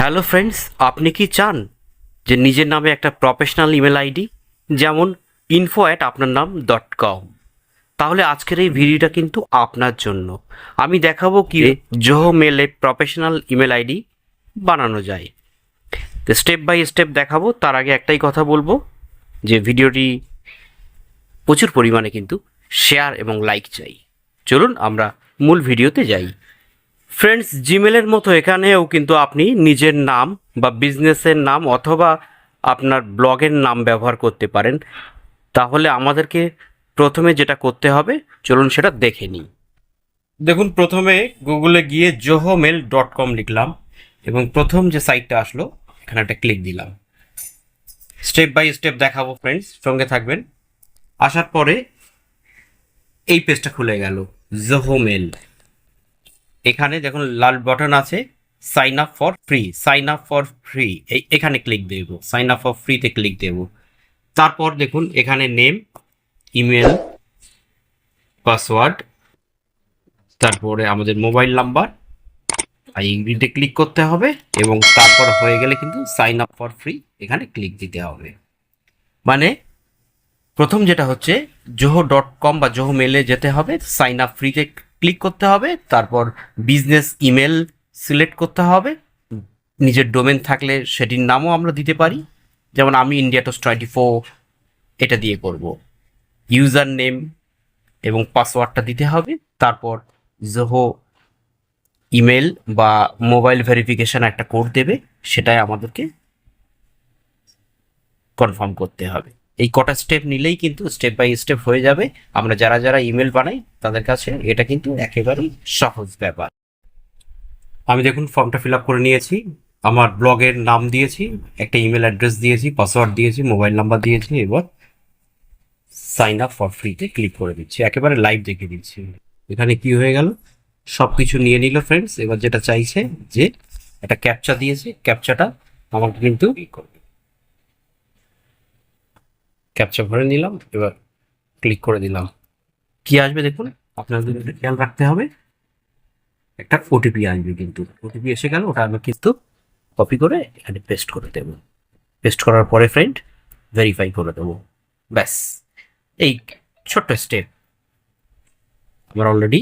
Hello friends আপনি কি চান যে নিজের নামে একটা প্রফেশনাল ইমেল আইডি যেমন ইনফো অ্যাট আপনার নাম ডট কম তাহলে আজকের এই ভিডিওটা কিন্তু আপনার জন্য। আমি দেখাবো কি জোহো মেলে প্রফেশনাল ইমেল আইডি বানানো যায়। তো স্টেপ বাই স্টেপ দেখাবো তার আগে একটাই কথা বলব যে ভিডিওটি প্রচুর পরিমাণে কিন্তু শেয়ার এবং লাইক চাই। চলুন আমরা মূল ভিডিওতে যাই। ফ্রেন্ডস জিমেলের মতো এখানেও কিন্তু আপনি নিজের নাম বা বিজনেসের নাম অথবা আপনার ব্লগের নাম ব্যবহার করতে পারেন। তাহলে আমাদেরকে প্রথমে যেটা করতে হবে, চলুন সেটা দেখে নিই। দেখুন, প্রথমে গুগলে গিয়ে জোহোমেল ডট কম লিখলাম এবং প্রথম যে সাইটটা আসলো, এখানে একটা ক্লিক দিলাম। স্টেপ বাই স্টেপ দেখাবো ফ্রেন্ডস সঙ্গে থাকবেন। আসার পরে এই পেজটা খুলে গেল জোহোমেল এখানে দেখুন, লাল বটন আছে sign up for free sign up for free এখানে ক্লিক দেব সাইন আপ ফর ফ্রিতে ক্লিক দেব। তারপর দেখুন, এখানে নেম ইমেল পাসওয়ার্ড তারপরে আমাদের মোবাইল নাম্বার আর ক্লিক করতে হবে, এবং তারপর হয়ে গেলে কিন্তু সাইন আপ ফর ফ্রি এখানে ক্লিক দিতে হবে। মানে প্রথম যেটা হচ্ছে, জোহো ডট কম বা জোহো মেলে যেতে হবে সাইন আপ ফ্রিতে ক্লিক করতে হবে, তারপর বিজনেস ইমেল সিলেক্ট করতে হবে। নিজের ডোমেন থাকলে সেটির নামও আমরা দিতে পারি। যেমন আমি ইন্ডিয়া টোস টোয়েন্টি ফোর এটা দিয়ে করব। ইউজার নেম এবং পাসওয়ার্ডটা দিতে হবে। তারপর জোহো ইমেল বা মোবাইল ভেরিফিকেশন একটা কোড দেবে, সেটাই আমাদেরকে কনফার্ম করতে হবে। এই কটা স্টেপ নিলেই কিন্তু স্টেপ বাই স্টেপ হয়ে যাবে। আমরা যারা যারা ইমেল বানাই, তাদের কাছে এটা কিন্তু একেবারেই সহজ ব্যাপার। আমি দেখুন ফর্মটা ফিল আপ করে নিয়েছি। আমার ব্লগের নাম দিয়েছি, একটা ইমেল অ্যাড্রেস দিয়েছি পাসওয়ার্ড দিয়েছি মোবাইল নাম্বার দিয়েছি, এবার সাইন আপ ফর ফ্রিতে ক্লিক করে দিচ্ছি। একেবারে লাইভ দেখে দিচ্ছি। এখানে কি হয়ে গেল? সব কিছু নিয়ে নিল ফ্রেন্ডস এবার যেটা চাইছে যে একটা ক্যাপচা দিয়েছে। ক্যাপচাটা আমাকে কিন্তু ক্যাপচা ভরে নিলাম, এবার ক্লিক করে দিলাম। কি আসবে দেখুন, আপনাদের খেয়াল রাখতে হবে। একটা ওটিপি আসবে কিন্তু। ওটিপি এসে গেল, ওটা আমি কিন্তু কপি করে এখানে পেস্ট করে দেবো। পেস্ট করার পরে ফ্রেন্ড ভেরিফাই করে দেবো। ব্যাস, এই ছোট্ট স্টেপ আমার অলরেডি